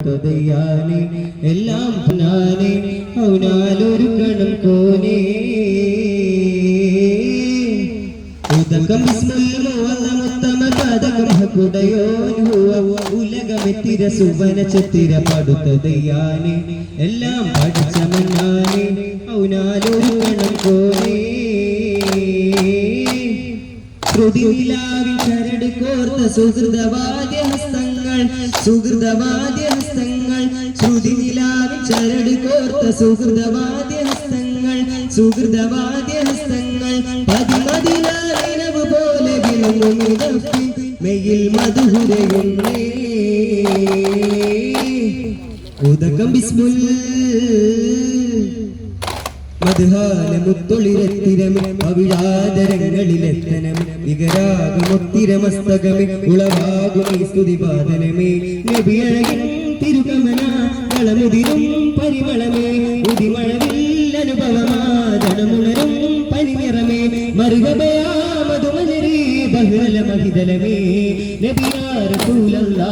തതയാനെ എല്ലാം ഞാനെ ഔനാലൊരുക്കണം കോനേ ഉദകം ഉലകമെത്തിര സുവന ചെത്തിര പടുത്തതയാനെ എല്ലാം പഠിച്ച മണ്ണാനെ ഔനാലൊരുക്കണം കോനേ ശ്രുതിനിലാവിൽ ചരട് കോർത്ത സുഹൃതവാദ്യ ഹസ്തങ്ങൾ സുഹൃതവാദ്യ കോർത്ത സുഹൃതവാദ്യ ഹസ്തങ്ങൾ സുഹൃതവാദ്യ പോലെ മെയിൽ മധുരയുന്നേ ഉദകം ബിസ്മുൽ. മധുഹാലമുത്തൊളിരത്തിരമേ അവിഴാദരങ്ങളിലെത്തനമേ. വികരാഗമൊത്തിരമസ്തകമേ ഉളവാകുമേ സ്തുതിപാദനമേ. നബിയഴകിൻ തിരുകമന വളമുതിരും പരിമളമേ. ഉതിമഴവിൽ അനുഭവമാതണമുണരും പനിനിറമേ. മറുകബയാ മധുമലരി ബഹുല മഹിതലമേ നബിയാ റസൂലല്ലാ